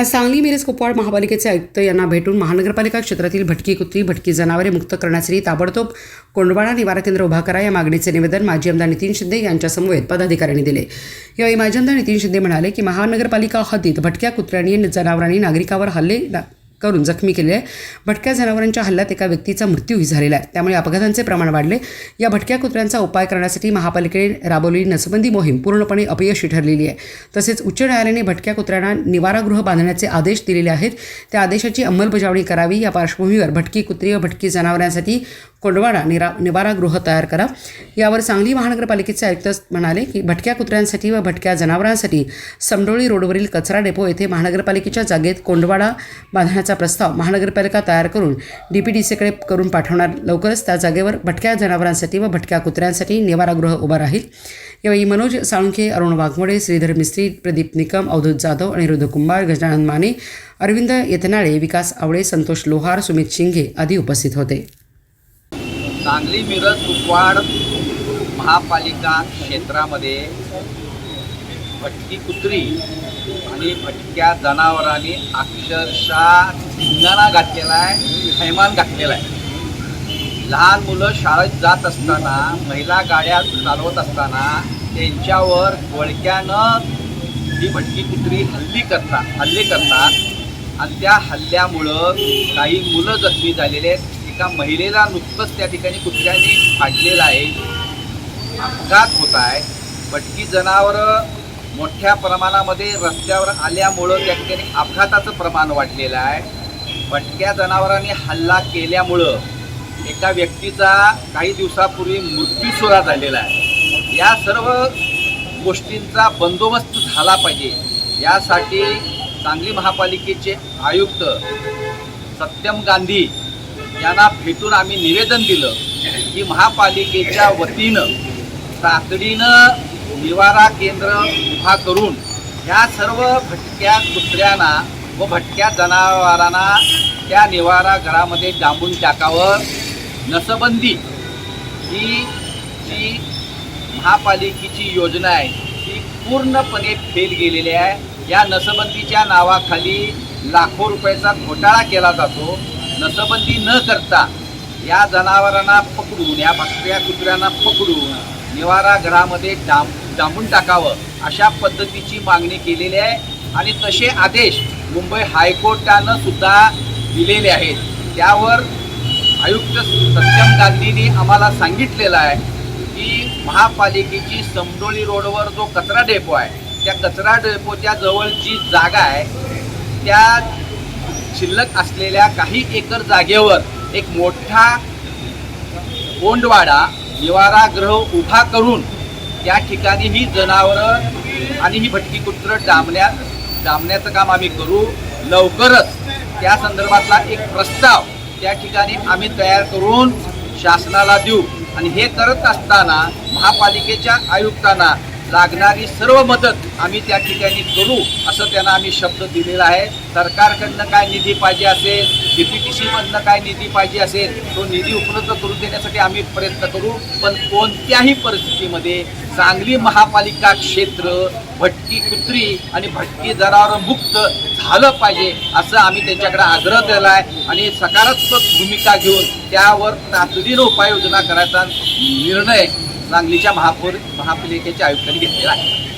आज सांगली मिरज कुपवाड महापालिकेचे आयुक्त यांना भेटून महानगरपालिका क्षेत्रातील भटकी कुत्री भटकी जनावरे मुक्त करण्यासाठी ताबडतोब कोंडवाडा निवारा केंद्र उभा करा या मागणीचे निवेदन माजी आमदार नितीन शिंदे यांच्यासमवेत पदाधिकाऱ्यांनी दिले. यावेळी माजी आमदार नितीन शिंदे म्हणाले की महानगरपालिका हद्दीत भटक्या कुत्र्यांनी जनावरांनी नागरिकावर हल्ले करून जखमी केले आहे. भटक्या जनावरांच्या हल्ल्यात एका व्यक्तीचा मृत्यूही झालेला आहे. त्यामुळे अपघातांचे प्रमाण वाढले. या भटक्या कुत्र्यांचा उपाय करण्यासाठी महापालिकेने राबवलेली नसबंदी मोहीम पूर्णपणे अपयशी ठरलेली आहे. तसेच उच्च न्यायालयाने भटक्या कुत्र्यांना निवारागृह बांधण्याचे आदेश दिलेले आहेत. त्या आदेशाची अंमलबजावणी करावी. या पार्श्वभूमीवर भटकी कुत्री व भटकी जनावरांसाठी कोंडवाडा निरा निवारागृह तयार करा. यावर सांगली महानगरपालिकेचे आयुक्त म्हणाले की भटक्या कुत्र्यांसाठी व भटक्या जनावरांसाठी समडोळी रोडवरील कचरा डेपो येथे महानगरपालिकेच्या जागेत कोंडवाडा बांधण्याचा प्रस्ताव महानगरपालिका तयार करून डी पी डी सीकडे करून पाठवणार. लवकरच त्या जागेवर भटक्या जनावरांसाठी व भटक्या कुत्र्यांसाठी निवारागृह उभा राहील. यावेळी मनोज साळुंखे अरुण वाघमोडे श्रीधर मिस्त्री प्रदीप निकम अवधूत जाधव अनिरुद्ध कुंभार गजानन माने अरविंद येतनाळे विकास आवळे संतोष लोहार सुमित शिंगे आदी उपस्थित होते. सांगली मिरज कुपवाड महापालिका क्षेत्रामध्ये भटकी कुत्री आणि भटक्या जनावरांनी अक्षरशः धिंगाणा घातलेला आहे थैमान घातलेला आहे लहान मुलं शाळेत जात असताना महिला गाड्या चालवत असताना त्यांच्यावर वळक्यानं ही भटकी कुत्री हल्ली करतात हल्ले करतात. आणि त्या हल्ल्यामुळं काही मुलं जखमी झालेले आहेत. एका महिलेला नुकतंच त्या ठिकाणी कुत्र्याने फाडलेलं आहे. अपघात होत आहे. भटकी जनावरं मोठ्या प्रमाणामध्ये रस्त्यावर आल्यामुळं त्या ठिकाणी अपघाताचं प्रमाण वाढलेलं आहे. भटक्या जनावरांनी हल्ला केल्यामुळं एका व्यक्तीचा काही दिवसापूर्वी मृत्यूसुद्धा झालेला आहे. या सर्व गोष्टींचा बंदोबस्त झाला पाहिजे. यासाठी सांगली महापालिकेचे आयुक्त सत्यम गांधी यांना भेटून आम्ही निवेदन दिलं की महापालिकेच्या वतीनं तातडीनं निवारा केंद्र उभा करून ह्या सर्व भटक्या कुत्र्यांना व भटक्या जनावरांना त्या निवारा घरामध्ये डांबून टाकावं. नसबंदी ही जी महापालिकेची योजना आहे ती पूर्णपणे फेल गेलेली आहे. या नसबंदीच्या नावाखाली लाखो रुपयाचा घोटाळा केला जातो. नसबंदी न करता या जनावरांना पकडून या भटक्या कुत्र्यांना पकडून निवारा घरामध्ये डांब डांबून टाकावं अशा पद्धतीची मागणी केलेली आहे. आणि तसे आदेश मुंबई हायकोर्टानं सुद्धा दिलेले आहेत. त्यावर आयुक्त सत्यम गांधींनी आम्हाला सांगितलेलं आहे की महापालिकेची समडोळी रोडवर जो कचरा डेपो आहे त्या कचरा डेपोच्या जवळची जागा आहे त्या शिल्लक असलेल्या काही एकर जागेवर एक मोठा कोंडवाडा निवारागृह उभा करून त्या ठिकाणी ही जनावरं आणि ही भटकी कुत्र डांबण्या डांबण्याचं काम आम्ही करू. लवकरच त्या संदर्भातला एक प्रस्ताव त्या ठिकाणी आम्ही तयार करून शासनाला देऊ. आणि हे करत असताना महापालिकेच्या आयुक्तांना लागणारी सर्व मदत आम्ही त्या ठिकाणी करू असं त्यांना आम्ही शब्द दिलेला आहे. सरकारकडनं काय निधी पाहिजे असेल डी पी टी सीमधनं काय निधी पाहिजे असेल तो निधी उपलब्ध करून देण्यासाठी आम्ही प्रयत्न करू. पण कोणत्याही परिस्थितीमध्ये सांगली महापालिका क्षेत्र भटकी कुत्री आणि भटकी जनावर मुक्त झालं पाहिजे असं आम्ही त्यांच्याकडे आग्रह केला आहे. आणि सकारात्मक भूमिका घेऊन त्यावर तातडीनं उपाययोजना करायचा निर्णय सांगलीच्या महापौर महापालिकेच्या आयुक्तांनी घेतलेला आहे.